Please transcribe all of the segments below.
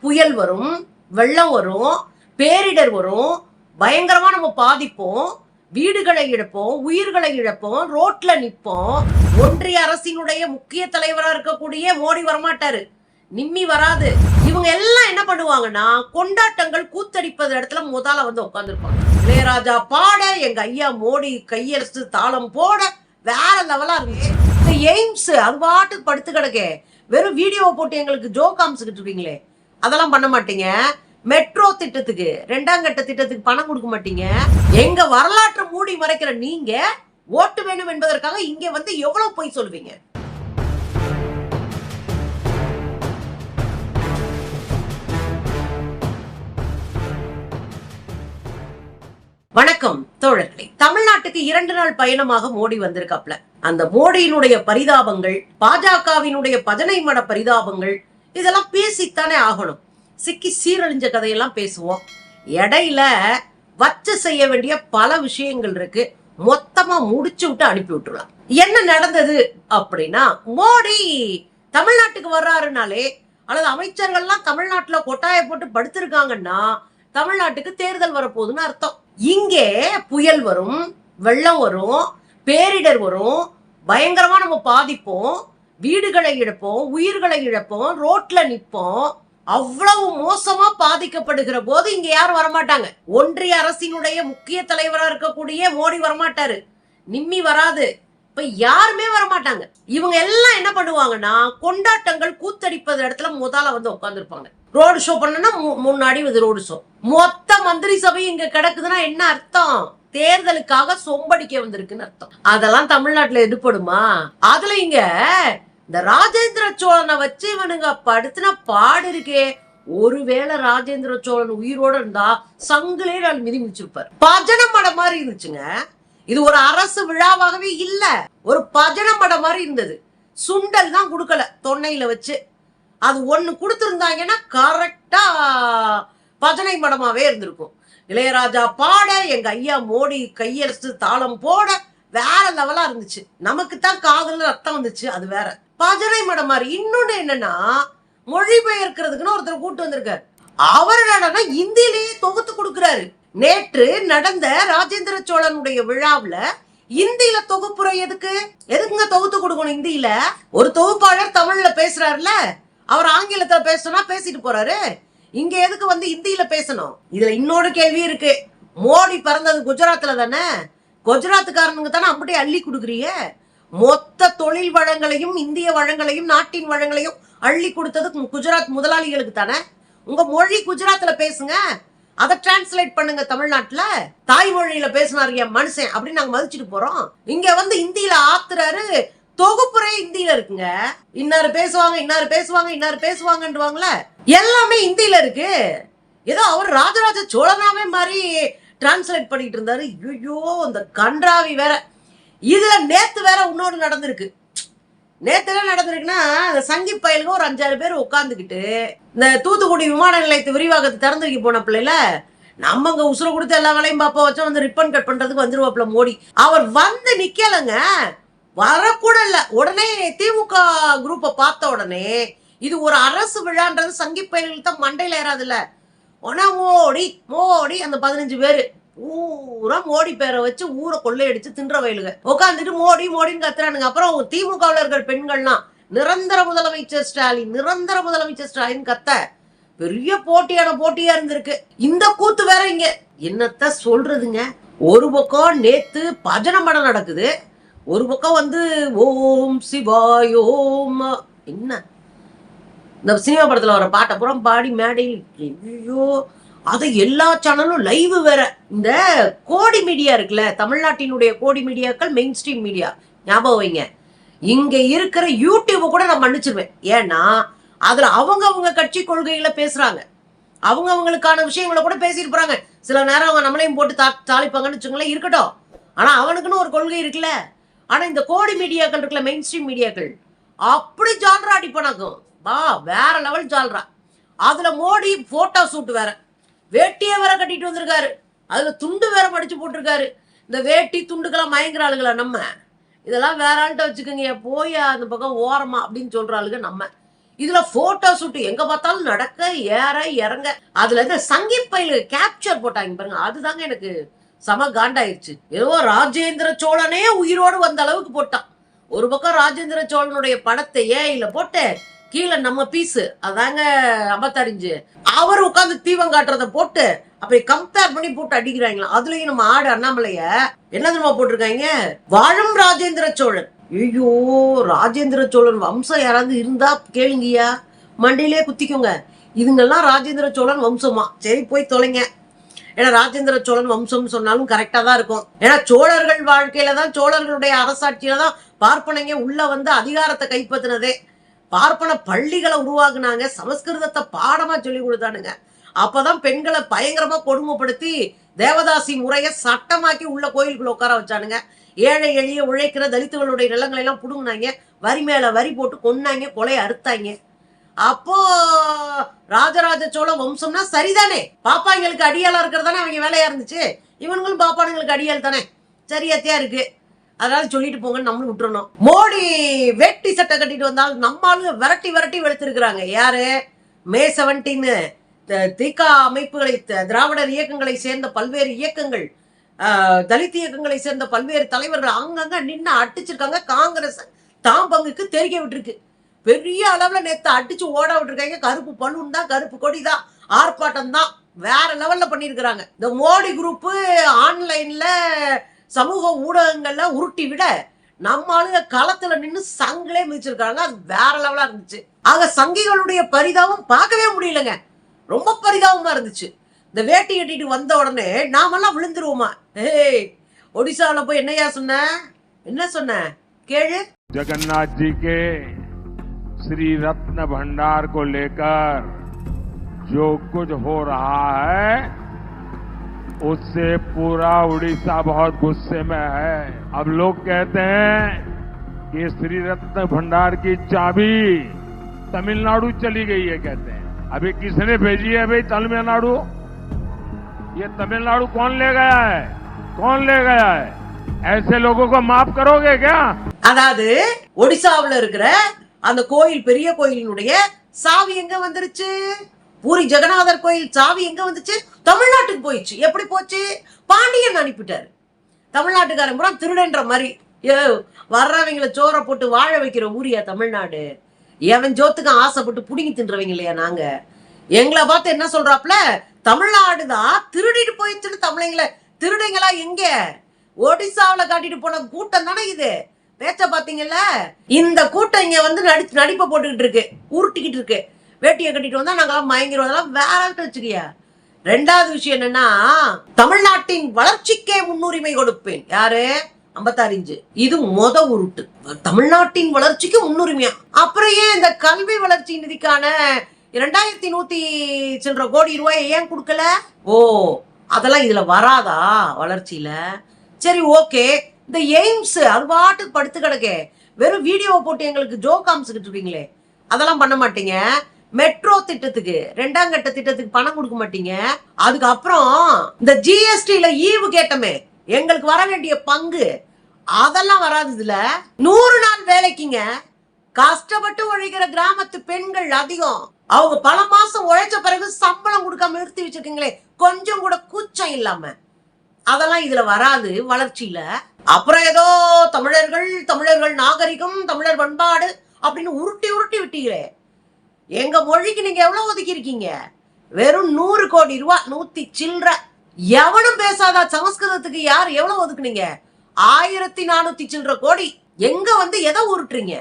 புயல் வரும் வெள்ளம் வரும் பேரிடர் வரும் பயங்கரமா நம்ம பாதிப்போம் வீடுகளை இழப்போம் உயிர்களை இழப்போம் ரோட்ல நிற்போம் ஒன்றிய அரசினுடைய முக்கிய தலைவரா இருக்கக்கூடிய மோடி வரமாட்டாரு. நிம்மி வராது. இவங்க எல்லாம் என்ன பண்ணுவாங்கன்னா கொண்டாட்டங்கள் கூத்தடிப்பது இடத்துல முதல்ல வந்து உட்காந்துருப்பாங்க இளையராஜா பாட எங்க ஐயா மோடி கையெழுத்து தாளம் போட வேற லெவலா இருந்துச்சு. இந்த எய்ம்ஸ் அது பாட்டு படுத்து கிடக்கே. வெறும் வீடியோ போட்டு எங்களுக்கு ஜோக் காமிச்சுக்கிட்டு இருக்கீங்களே. அதெல்லாம் பண்ண மாட்டீங்க. மெட்ரோ திட்டத்துக்கு ரெண்டாம் கட்ட திட்டத்துக்கு பணம் கொடுக்க மாட்டீங்க. எங்க வரலாற்றை மூடி மறைக்கிற நீங்க ஓட்டு வேணும் என்பதற்காக இங்க வந்து எவ்வளவு போய் சொல்லுவீங்க? வணக்கம் தோழர்களே. தமிழ்நாட்டுக்கு இரண்டு நாள் பயணமாக மோடி வந்திருக்காப்ல. அந்த மோடியினுடைய பரிதாபங்கள் பாஜகவினுடைய பஜனை மட பரிதாபங்கள் இதெல்லாம் பேசித்தானே ஆகணும். சிக்கி சீரழிஞ்ச கதையெல்லாம் பேசுவோம். இடையில வச்சு செய்ய வேண்டிய பல விஷயங்கள் இருக்கு. மொத்தமா முடிச்சு விட்டு அனுப்பி விட்டுருலாம் என்ன நடந்தது அப்படின்னா மோடி தமிழ்நாட்டுக்கு வர்றாருனாலே அல்லது அமைச்சர்கள்லாம் தமிழ்நாட்டுல கொட்டாய போட்டு படுத்திருக்காங்கன்னா தமிழ்நாட்டுக்கு தேர்தல் வரப்போகுதுன்னு அர்த்தம். இங்கே புயல் வரும் வெள்ளம் வரும் பேரிடர் வரும் பயங்கரமா நம்ம பாதிப்போம். வீடுகளை இழப்போம் உயிர்களை இழப்போம் ரோட்ல நிற்போம் அவ்வளவு மோசமா பாதிக்கப்படுகிற போது இங்க யாரும் வரமாட்டாங்க. ஒன்றிய அரசினுடைய முக்கிய தலைவரா இருக்கக்கூடிய மோடி வரமாட்டாரு. நிம்மி வராது. இப்ப யாருமே வரமாட்டாங்க. இவங்க எல்லாம் என்ன பண்ணுவாங்கன்னா கொண்டாட்டங்கள் கூத்தடிப்பது இடத்துல முதல்ல வந்து உட்காந்துருப்பாங்க ரோடு ஷோ பண்ணனா மு- முன்னாடி இது ரோடு ஷோ. மொத்த மந்திரி சபை இங்க கிடக்குதுன்னா என்ன அர்த்தம்? தேர்தலுக்காக சொம்படிக்க வந்திருக்குன்னு அர்த்தம். அதெல்லாம் தமிழ்நாட்டுல எடுப்படுமா? அதுல இங்க இந்த ராஜேந்திர சோழனை வச்சு இவனுங்க படுத்தின பாடு இருக்கே. ஒருவேளை ராஜேந்திர சோழன் உயிரோட இருந்தா சங்கிலே நான் மிதி முடிச்சிருப்பாரு. பஜன மடம் மாதிரி இருந்துச்சுங்க. இது ஒரு அரசு விழாவாகவே இல்ல. ஒரு பஜன மடம் மாதிரி இருந்தது. சுண்டல் தான் கொடுக்கல தொன்னையில வச்சு. அது ஒண்ணு கொடுத்துருந்தாங்கன்னா கரெக்டா பஜனை மடமாவே இருந்திருக்கும். இளையராஜா பாட எங்க ஐயா மோடி கையெழுத்து தாளம் போட வேற லெவலா இருந்துச்சு. நமக்கு தான் காதல ரத்தம் வந்துச்சு அது வேற. பஜனை மடம் மாதிரி இன்னொன்னு என்னன்னா மொழிபெயர்க்கிறதுக்குன்னு ஒருத்தர் கூட்டு வந்திருக்காரு. அவர் என்னன்னா இந்தியிலேயே தொகுத்து கொடுக்குறாரு. நேற்று நடந்த ராஜேந்திர சோழனுடைய விழாவில் இந்தியில தொகுப்புரை எதுக்கு? எதுக்குங்க தொகுத்து கொடுக்கணும் இந்தியில? ஒரு தொகுப்பாளர் தமிழ்ல பேசுறாருல அவர் ஆங்கிலத்துல பேசணும்னா பேசிட்டு போறாரு. இங்க எதுக்கு வந்து இந்தியில பேசணும்? இதுல இன்னொரு கேள்வி இருக்கு. மோடி பிறந்தது குஜராத்ல தானே? குஜராத்துக்காரனுக்கு தானே அப்படியே அள்ளி கொடுக்குறீங்க? மொத்த தொழில் வளங்களையும் இந்திய வளங்களையும் நாட்டின் வளங்களையும் அள்ளி கொடுத்தது குஜராத் முதலாளிகளுக்கு தானே? உங்க மொழி குஜராத்ல பேசுங்க. அதை டிரான்ஸ்லேட் பண்ணுங்க தமிழ்நாட்டுல. தாய்மொழியில பேசினார் என் மனுஷன் அப்படின்னு நாங்க மதிச்சுட்டு போறோம். இங்க வந்து இந்தியில ஆத்துறாரு. தொகுப்புரை இந்தியில இருக்குங்க. இன்னாரு பேசுவாங்க இன்னாரு பேசுவாங்க இன்னாரு பேசுவாங்கன்றவாங்களே? எல்லாமே இந்தியில இருக்கு. ஏதோ அவர் ராஜராஜ சோழனாவே மாதிரி டிரான்ஸ்லேட் பண்ணிட்டு இருந்தாரு. ஐயோ அந்த கன்றாவி வேற. இதுல நேத்து வேற இன்னொரு நடந்திருக்கு. நேத்து என்ன நடந்திருக்குன்னா அந்த சங்கி பயலுக்கு ஒரு அஞ்சாறு பேர் உட்காந்துக்கிட்டு இந்த தூத்துக்குடி விமான நிலையத்தை விரிவாக்கத்தை திறந்து வைக்க போன பிள்ளைல நம்ம அங்க உசுர கொடுத்து எல்லா வேலையும் பாப்பா வச்சா வந்து ரிப்பன் கட் பண்றதுக்கு வந்துருவாப்ல மோடி. அவர் வந்து நிக்கலங்க. வரக்கூட இல்ல. உடனே திமுக குரூப்பை பார்த்த உடனே இது ஒரு அரசு விழான்றது சங்கி பயல்கள் தான் மண்டையில ஏறாதுல்ல. உடனே மோடி மோடி அந்த பதினஞ்சு பேரு. பூரா மோடி பேரை வச்சு ஊரை கொள்ளையடிச்சு தின்ற வயலுங்க. உட்காந்துட்டு மோடி மோடின்னு கத்துறானுங்க. அப்புறம் திமுகவில் இருக்கிற பெண்கள்லாம் நிரந்தர முதலமைச்சர் ஸ்டாலின் நிரந்தர முதலமைச்சர் ஸ்டாலின் கத்த பெரிய போட்டியான போட்டியா இருந்திருக்கு. இந்த கூத்து வேற இங்க. என்னத்த சொல்றதுங்க? ஒரு பக்கம் நேத்து பஜன மடம் நடக்குது. ஒரு பக்கம் வந்து ஓம் சிவாயோம் என்ன? இந்த சினிமா படத்துல வர பாட்டை புறம் பாடி மேடையில் ஐயோ அதை எல்லா சேனலும் லைவ் வேற. இந்த கோடி மீடியா இருக்குல்ல தமிழ்நாட்டினுடைய கோடி மீடியாக்கள் மெயின் ஸ்ட்ரீம் மீடியா ஞாபகம் வைங்க. இங்க இருக்கிற யூடியூப் கூட நான் மன்னிச்சிருவேன். ஏன்னா அதுல அவங்க அவங்க கட்சி கொள்கைகளை பேசுறாங்க. அவங்க அவங்களுக்கான விஷயங்களை கூட பேசிட்டு போறாங்க. சில நேரம் அவங்க நம்மளையும் போட்டு தா தாளிப்பாங்கன்னு வச்சுங்களேன் இருக்கட்டும். ஆனா அவனுக்குன்னு ஒரு கொள்கை இருக்குல்ல. ஆனா இந்த கோடி மீடியாக்கள் இருக்குல்ல மெயின் ஸ்ட்ரீம் மீடியாக்கள் அப்படி ஜால்ரா அடிப்பனாக்கும். வா வேற லெவல் ஜால்ரா அதுல மோடி போட்டோ ஷூட் வேற. வேட்டியை வேற கட்டிட்டு வந்திருக்காரு. அதுல துண்டு வேற படிச்சு போட்டிருக்காரு. இந்த வேட்டி துண்டுக்கெல்லாம் மயங்குற ஆளுங்களா நம்ம? இதெல்லாம் வேற ஆள்கிட்ட வச்சுக்கோங்க போய் அந்த பக்கம் ஓரமா அப்படின்னு சொல்ற ஆளுங்க நம்ம. இதுல போட்டோ ஷூட் எங்க பார்த்தாலும் நடக்க ஏற இறங்க. அதுல இந்த சங்கி பயில கேப்சர் போட்டாங்க பாருங்க. அதுதாங்க எனக்கு சம காண்டாயிருச்சு. ஏதோ ராஜேந்திர சோழனே உயிரோடு வந்த அளவுக்கு போட்டான். ஒரு பக்கம் ராஜேந்திர சோழனுடைய படத்தை ஏஐல போட்டு கீழே நம்ம பீஸ் அதாங்க அம்பத்தறிஞ்சு அவர் உட்காந்து தீவம் காட்டுறத போட்டு அப்படி கம்பேர் பண்ணி போட்டு அடிக்கிறாங்களா? அதுலயும் நம்ம ஆடு அண்ணாமலைய என்ன தெரியுமா போட்டிருக்காங்க? வாழும் ராஜேந்திர சோழன். ஐயோ ராஜேந்திர சோழன் வம்சம் யாராவது இருந்தா கேளுங்கய்யா. மண்டையிலே குத்திக்கோங்க. இதுங்கெல்லாம் ராஜேந்திர சோழன் வம்சமா? சரி போய் தொலைங்க. ஏன்னா ராஜேந்திர சோழன் வம்சம் சொன்னாலும் கரெக்டா தான் இருக்கும். ஏன்னா சோழர்கள் வாழ்க்கையில தான் சோழர்களுடைய அரசாட்சியில தான் பார்ப்பனைங்க உள்ள வந்து அதிகாரத்தை கைப்பற்றினதே. பார்ப்பன பள்ளிகளை உருவாக்குனாங்க சமஸ்கிருதத்தை பாடமா சொல்லி கொடுத்தானுங்க. அப்பதான் பெண்களை பயங்கரமா கொடுமைப்படுத்தி தேவதாசி முறையை சட்டமாக்கி உள்ள கோயிலுக்குள்ள உட்கார வச்சானுங்க. ஏழை எளிய உழைக்கிற தலித்துகளுடைய நிலங்களை எல்லாம் புடுங்கினாங்க. வரி மேல வரி போட்டு கொன்னாங்க கொலையை அறுத்தாங்க. அப்போ ராஜராஜ சோழ வம்சம்னா சரிதானே? பாப்பாங்களுக்கு அடியாளா இருக்கிறதானே அவங்க வேலையா இருந்துச்சு? இவனுங்களும் பாப்பானுங்களுக்கு அடியாள் தானே? சரியத்தையா இருக்கு. அதாவது சொல்லிட்டு போங்கன்னு நம்மளும் விட்டுறணும். மோடி வேட்டி சட்டை கட்டிட்டு வந்தாலும் நம்ம ஆளுங்க விரட்டி விரட்டி வெளுத்திருக்கிறாங்க. யாரு? மே செவன்டீன்னு திகா அமைப்புகளை த- திராவிடர் இயக்கங்களை சேர்ந்த பல்வேறு இயக்கங்கள் தலித் இயக்கங்களை சேர்ந்த பல்வேறு தலைவர்கள் அங்கங்க நின்று அடிச்சிருக்காங்க. காங்கிரஸ் தாம் பங்குக்கு தெரிக்க விட்டுருக்கு. பெரிய அளவில் நேத்து அடிச்சு ஓட விட்டுருக்காங்க. கருப்பு பலூன் தான் கருப்பு கொடி தான் ஆர்ப்பாட்டம் தான். வேற லெவல்ல பண்ணியிருக்கிறாங்க இந்த மோடி குரூப்பு ஆன்லைன்ல சமூக ஊடகங்கள்ல உருட்டி விட நம்ம ஆளுங்க களத்துல நின்னு சங்கிலே மிதிச்சிருக்காங்க அது வேற லெவலா இருந்துச்சு ஆக சங்கிகளுடைய பரிதாபம் பார்க்கவே முடியலங்க ரொம்ப பரிதாபமா இருந்துச்சு இந்த வேட்டி கட்டிட்டு வந்த உடனே நாமெல்லாம் விழுந்துருவோமா ஏய் ஒடிசாவுல போய் என்னையா சொன்ன என்ன சொன்ன கேளு जगन्नाथ जी के श्री रत्न भंडार को लेकर जो कुछ हो रहा है उससे पूरा उड़ीसा बहुत गुस्से में है अब लोग कहते हैं कि श्री रत्न भंडार की चाबी तमिलनाडु चली गई है कहते हैं अभी किसने भेजी है भाई तमिलनाडु ये तमिलनाडु कौन ले गया है कौन ले गया है ऐसे लोगों को माफ करोगे क्या அதாவது ஒடிசாவுல இருக்கிற அந்த கோயில் பெரிய கோயிலினுடைய சாவி எங்க வந்துருச்சு பூரி ஜெகநாதர் கோயில் சாவி எங்க வந்துச்சு தமிழ்நாட்டுக்கு போயிடுச்சு. எப்படி போச்சு? பாண்டியன் அனுப்பிட்டாரு. தமிழ்நாட்டுக்காரன் பூரா திருடன்ற மாதிரி. ஏ வர்றவங்களை சோற போட்டு வாழ வைக்கிற ஊரியா தமிழ்நாடு? எவன் ஜோத்துக்கும் ஆசைப்பட்டு புடுங்கி தின்றவங்க இல்லையா நாங்க? எங்களை பார்த்து என்ன சொல்றாப்ல தமிழ்நாடு தான் திருடிட்டு போயிடுச்சுன்னு தமிழங்களை. திருடைங்களா எங்க? ஒடிசாவில காட்டிட்டு போன கூட்டம் தானே இது? பேச்ச பாத்தீங்கல்ல? இந்த கூட்டம் இங்க வந்து நடிச்சு நடிப்பை போட்டுக்கிட்டு இருக்கு. உருட்டிக்கிட்டு இருக்கு. வேட்டியை கட்டிட்டு வந்தா நாங்கெல்லாம் மயங்கிடுவோம் அதெல்லாம் வேற வச்சுக்கியா? ரெண்டாவது விஷயம் என்னன்னா தமிழ்நாட்டின் வளர்ச்சிக்கே முன்னுரிமை கொடுப்பேன். யாரு? ஐம்பத்தாறு இஞ்சு இது மொத உருட்டு. தமிழ்நாட்டின் வளர்ச்சிக்கு முன்னுரிமையா? அப்புறம் ஏன் இந்த கல்வி வளர்ச்சி நிதிக்கான இரண்டாயிரத்தி நூத்தி சில்லற கோடி ரூபாய் ஏன் கொடுக்கல? ஓ அதெல்லாம் இதுல வராதா வளர்ச்சியில? சரி ஓகே. இந்த எய்ம்ஸ் அது பாட்டுக்கு படுத்து கிடக்கே வெறும் வீடியோ போட்டு எங்களுக்கு ஜோ காமிச்சுக்கிட்டு இருக்கீங்களே. அதெல்லாம் பண்ண மாட்டீங்க. மெட்ரோ திட்டத்துக்கு ரெண்டாம் கட்ட திட்டத்துக்கு பணம் கொடுக்க மாட்டீங்க. அதுக்கப்புறம் இந்த ஜிஎஸ்டியில ஈவு கேட்டமே. எங்களுக்கு வர வேண்டிய பங்கு. அதெல்லாம் வராது நூறு நாள் வேலைக்குங்க. கஷ்டப்பட்டு உழைக்கிற கிராமத்து பெண்கள் அதிகம். அவங்க பல மாசம் உழைச்ச பிறகு சம்பளம் கொடுக்காம நிறுத்தி வச்சிருக்கீங்களே. கொஞ்சம் கூட கூச்சம் இல்லாம. அதெல்லாம் இதுல வராது வளர்ச்சியில. அப்புறம் ஏதோ தமிழர்கள் தமிழர்கள் நாகரிகம் தமிழர் பண்பாடு அப்படின்னு உருட்டி உருட்டி விட்டீங்களே. எங்க மொழிக்கு நீங்க எவ்வளவு ஒதுக்கி இருக்கீங்க வெறும் நூறு கோடி ரூபா நூத்தி சில்லற. எவனும் பேசாத சமஸ்கிருதத்துக்கு யார் எவ்வளவு ஒதுக்குனீங்க? ஆயிரத்தி நானூத்தி சில்லற கோடி. எங்க வந்து எதை உருட்டுறீங்க?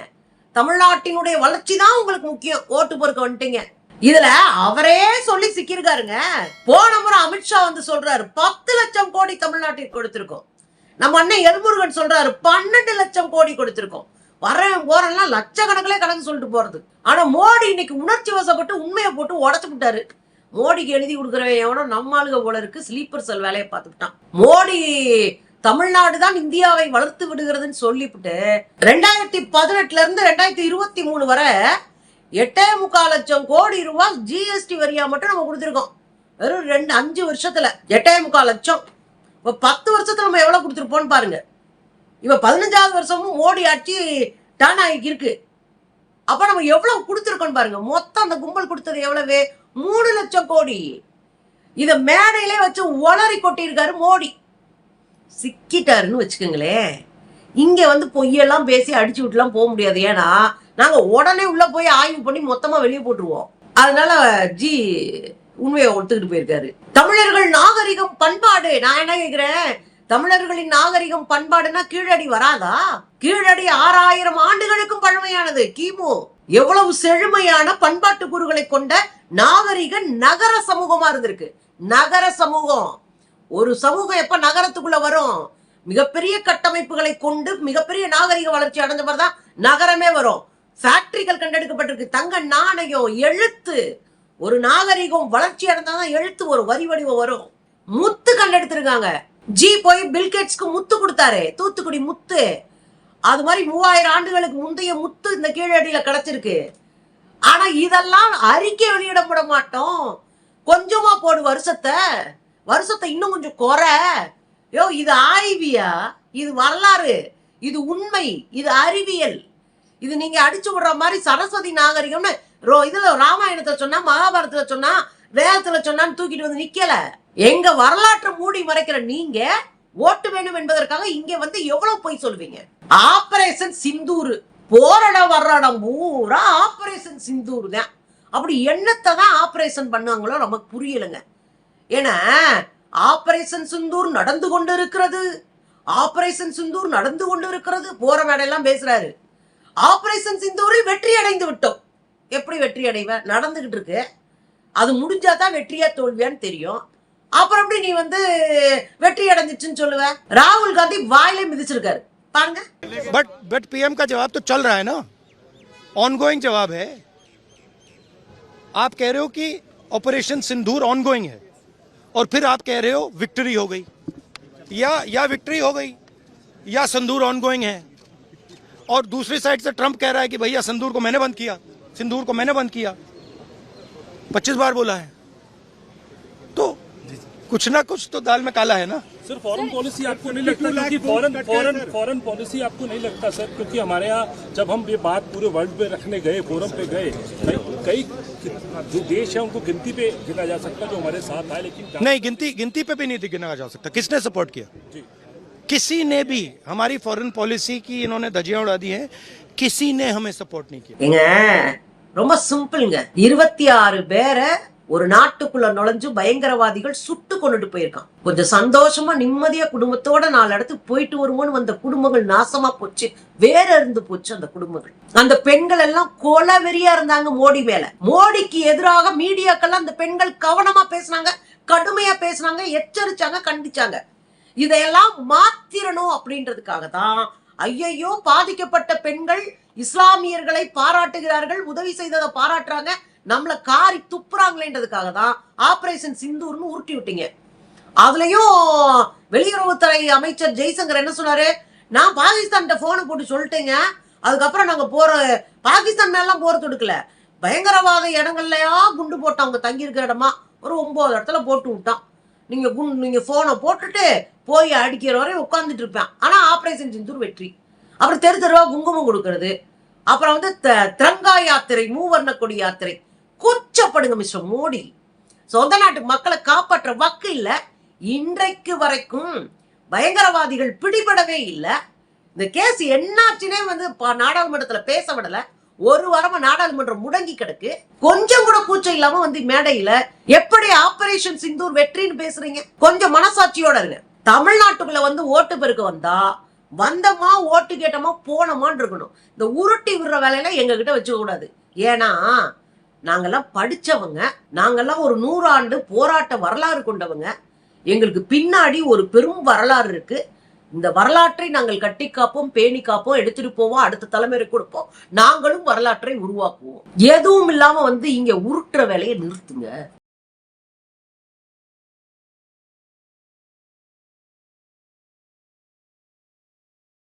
தமிழ்நாட்டினுடைய வளர்ச்சி தான் உங்களுக்கு முக்கியம். ஓட்டு பொறுக்க வந்துட்டீங்க. இதுல அவரே சொல்லி சிக்கியிருக்காருங்க. போன முறை அமித்ஷா வந்து சொல்றாரு பத்து லட்சம் கோடி தமிழ்நாட்டிற்கு கொடுத்திருக்கோம். நம்ம அண்ணன் எல்முருகன் சொல்றாரு பன்னெண்டு லட்சம் கோடி கொடுத்திருக்கோம். வரேன் போறேன்லாம் லட்சக்கணக்கிலே கணக்கு சொல்லிட்டு போறது. ஆனா மோடி இன்னைக்கு உணர்ச்சி வசப்பட்டு உண்மையை போட்டு உடச்சு விட்டாரு. மோடிக்கு எழுதி கொடுக்குறவன் எவனோ நம்ம ஆளுக போல இருக்கு ஸ்லீப்பர் செல் வேலையை பார்த்துக்கிட்டான் மோடி தமிழ்நாடு தான் இந்தியாவை வளர்த்து விடுகிறதுன்னு சொல்லிவிட்டு ரெண்டாயிரத்தி பதினெட்டுல இருந்து ரெண்டாயிரத்தி இருபத்தி மூணு வரை எட்டே முக்கால் லட்சம் கோடி ரூபாய் ஜிஎஸ்டி வரியா மட்டும் நம்ம கொடுத்துருக்கோம். வெறும் ரெண்டு அஞ்சு வருஷத்துல எட்டே முக்கால் லட்சம். இப்போ பத்து வருஷத்துல நம்ம எவ்வளவு கொடுத்துருப்போம்னு பாருங்க. இப்ப பதினஞ்சாவது வருஷமும் மோடி ஆட்சி டான் ஆகி இருக்கு அப்ப நம்ம எவ்வளவு கொடுத்துருக்கோம் பாருங்க. மொத்தம் அந்த கும்பல் கொடுத்தது எவ்வளவு? மூணு லட்சம் கோடி. இத மேடையிலே வச்சு ஒளரி கொட்டியிருக்காரு மோடி. சிக்கிட்டாருன்னு வச்சுக்கோங்களேன். இங்க வந்து பொய்யெல்லாம் பேசி அடிச்சு விட்டுலாம் போக முடியாது. ஏன்னா நாங்க உடனே உள்ள போய் ஆய்வு பண்ணி மொத்தமா வெளியே போட்டுருவோம். அதனால ஜி உண்மையை ஒத்துக்கிட்டு போயிருக்காரு. தமிழர்கள் நாகரிகம் பண்பாடு. நான் என்ன கேக்குறேன்? தமிழர்களின் நாகரிகம் பண்பாடுன்னா கீழடி வராதா? கீழடி ஆறாயிரம் ஆண்டுகளுக்கும் பழமையானது. கிமு எவ்வளவு செழுமையான பண்பாட்டு கூறுகளை கொண்ட நாகரிக நகர சமூகமா இருந்திருக்கு. நகர சமூகம். ஒரு சமூகம் எப்ப நகரத்துக்குள்ள வரும்? மிகப்பெரிய கட்டமைப்புகளை கொண்டு மிகப்பெரிய நாகரிக வளர்ச்சி அடைஞ்ச தான் நகரமே வரும். ஃபேக்டரிகள் கண்டெடுக்கப்பட்டிருக்கு. தங்க நாணயம் எழுத்து. ஒரு நாகரிகம் வளர்ச்சி அடைந்தாதான் எழுத்து ஒரு வரி வடிவம் வரும். முத்து கண்டெடுத்திருக்காங்க. ஜி போய் பில்கேட்ஸ்க்கு முத்து கொடுத்தாரு. தூத்துக்குடி முத்து. அது மாதிரி மூவாயிரம் ஆண்டுகளுக்கு முந்தைய முத்து இந்த கீழடியில கிடைச்சிருக்கு. ஆனா இதெல்லாம் அறிக்கை வெளியிடப்பட மாட்டோம். கொஞ்சமா போடு வருஷத்தை. வருஷத்தை இன்னும் கொஞ்சம் குறை. யோ இது ஆய்வியா? இது வரலாறு. இது உண்மை. இது அறிவியல். இது நீங்க அடிச்சு விடுற மாதிரி சரஸ்வதி நாகரிகம்னு ரோ இதுல ராமாயணத்துல சொன்னா மகாபாரதத்துல சொன்னா வேதத்துல சொன்னான்னு தூக்கிட்டு வந்து நிக்கல. எங்க வரலாற்றை மூடி மறைக்கிற நீங்க ஓட்டு வேணும் என்பதற்காக இங்க வந்து எவ்வளவு போய் சொல்லுவீங்க ஆபரேஷன் சிந்தூர். போரடம் வர்றடம் பூரா ஆபரேஷன் சிந்தூர் தான். அப்படி என்னத்தை தான் ஆபரேஷன் பண்ணாங்களோ நமக்கு புரியலைங்க. ஏன்னா ஆபரேஷன் சிந்தூர் நடந்து கொண்டு இருக்கிறது ஆபரேஷன் சிந்தூர் நடந்து கொண்டு இருக்கிறது போற மேடையெல்லாம் பேசுறாரு. ஆபரேஷன் சிந்தூரில் வெற்றி அடைந்து விட்டோம். எப்படி வெற்றி அடைவேன் நடந்துகிட்டு இருக்கு. அது முடிஞ்சாதான் வெற்றியா தோல்வியான்னு தெரியும். அப்புறம் எப்படி நீ வந்து வெற்றி அடைஞ்சிச்சுன்னு சொல்லுவ ராகுல் காந்தி வாயிலே மிதிச்சிருக்காரு பாருங்க बट बट पीएम का जवाब तो चल रहा है ना ऑनगोइंग जवाब है आप कह रहे हो कि ऑपरेशन सिंदूर ऑनगोइंग है और फिर आप कह रहे हो विक्ट्री हो गई या या विक्ट्री हो गई या सिंदूर ऑनगोइंग है और दूसरी साइड से ट्रंप कह रहा है कि भैया सिंदूर को मैंने बंद किया सिंदूर को मैंने बंद किया पच्चीस बार बोला है तो कुछ ना कुछ तो दाल में काला है ना सर फॉरेन पॉलिसी आपको नहीं लगता क्योंकि फॉरेन फॉरेन फॉरेन पॉलिसी आपको नहीं लगता सर क्योंकि हमारे यहाँ जब हम ये बात पूरे वर्ल्ड में रखने गए फोरम पे गए कई- कई जो देश है उनको गिनती पे गिना जा सकता है जो हमारे साथ आए लेकिन नहीं गिनती गिनती पे भी नहीं गिना जा सकता किसने सपोर्ट किया किसी ने भी हमारी फॉरेन पॉलिसी की इन्होंने धजियां उड़ा दी हैं किसी ने हमें सपोर्ट नहीं किया ஏங்க ரொம்ப சிம்பிள்ங்க இருபத்தி ஆறு பேரை ஒரு நாட்டுக்குள்ள நுழைஞ்சு பயங்கரவாதிகள் சுட்டு கொண்டுட்டு போயிருக்கான். கொஞ்சம் சந்தோஷமா நிம்மதியா குடும்பத்தோட நாலு இடத்துக்கு போயிட்டு வருவோன்னு வந்த குடும்பங்கள் நாசமா போச்சு. வேற இருந்து போச்சு அந்த குடும்பங்கள். அந்த பெண்கள் எல்லாம் கொலை வெறியா இருந்தாங்க மோடி மேல. மோடிக்கு எதிராக மீடியாக்கெல்லாம் அந்த பெண்கள் கவனமா பேசுனாங்க கடுமையா பேசுனாங்க எச்சரிச்சாங்க கண்டிச்சாங்க. இதையெல்லாம் மாத்திரணும் அப்படின்றதுக்காக தான் ஐயையோ பாதிக்கப்பட்ட பெண்கள் இஸ்லாமியர்களை பாராட்டுகிறார்கள் உதவி செய்ததை பாராட்டுறாங்க. நம்மளை காரி துப்புறாங்களேன்றதுக்காக தான் ஆபரேஷன் சிந்தூர்னு உருட்டி விட்டீங்க. அதுலயும் வெளியுறவுத்துறை அமைச்சர் ஜெய்சங்கர் என்ன சொன்னாரு? நான் பாகிஸ்தான்கிட்ட போனை போட்டு சொல்லிட்டேங்க. அதுக்கப்புறம் நாங்க போற பாகிஸ்தான் மேலாம் போற தொடுக்கல பயங்கரவாத இடங்கள்லயா குண்டு போட்டோம் அவங்க தங்கியிருக்கிற இடமா? ஒரு ஒன்பது இடத்துல போட்டு விட்டான். நீங்க குண்டு நீங்க போனை போட்டுட்டு போய் அடிக்கிற வரை உட்காந்துட்டு இருப்பேன். ஆனா ஆபரேஷன் சிந்தூர் வெற்றி. அப்புறம் தெரு தெருவா குங்குமம் கொடுக்கறது. அப்புறம் வந்து த- திரங்கா யாத்திரை மூவர்ண கொடி யாத்திரை. கூச்சப்படுங்க மிஸ்டர் மோடி. சொந்த நாட்டு மக்களை காப்பாற்ற வக்கு இல்ல. இன்றைக்கு வரைக்கும் பயங்கரவாதிகள் பிடிபடவே இல்லை. இந்த கேஸ் என்னாச்சுனே வந்து நாடாளுமன்றத்துல பேச விடல. ஒரு வாரமா நாடாளுமன்றம் முடங்கி கிடக்கு. கொஞ்சம் கூட கூச்சம் இல்லாம வந்து மேடையில எப்படி ஆபரேஷன் சிந்தூர் வெற்றின்னு பேசுறீங்க? கொஞ்சம் மனசாட்சியோட இருங்க. தமிழ்நாட்டுக்குள்ள வந்து ஓட்டு பெருக்க வந்தா வந்தமா ஓட்டு கேட்டோமா போனோமான்னு இருக்கணும். இந்த உருட்டி விடுற வேலையில எங்ககிட்ட வச்சுக்க கூடாது. ஏன்னா நாங்கெல்லாம் படிச்சவங்க நாங்கெல்லாம் ஒரு நூறாண்டு போராட்ட வரலாறு கொண்டவங்க. எங்களுக்கு பின்னாடி ஒரு பெரும் வரலாறு இருக்கு. இந்த வரலாற்றை நாங்கள் கட்டி காப்போம் பேணி காப்போம் எடுத்துட்டு போவோம் அடுத்த தலைமுறை கொடுப்போம். நாங்களும் வரலாற்றை உருவாக்குவோம். எதுவும் இல்லாம வந்து இங்க உருட்டுற வேலையை நிறுத்துங்க.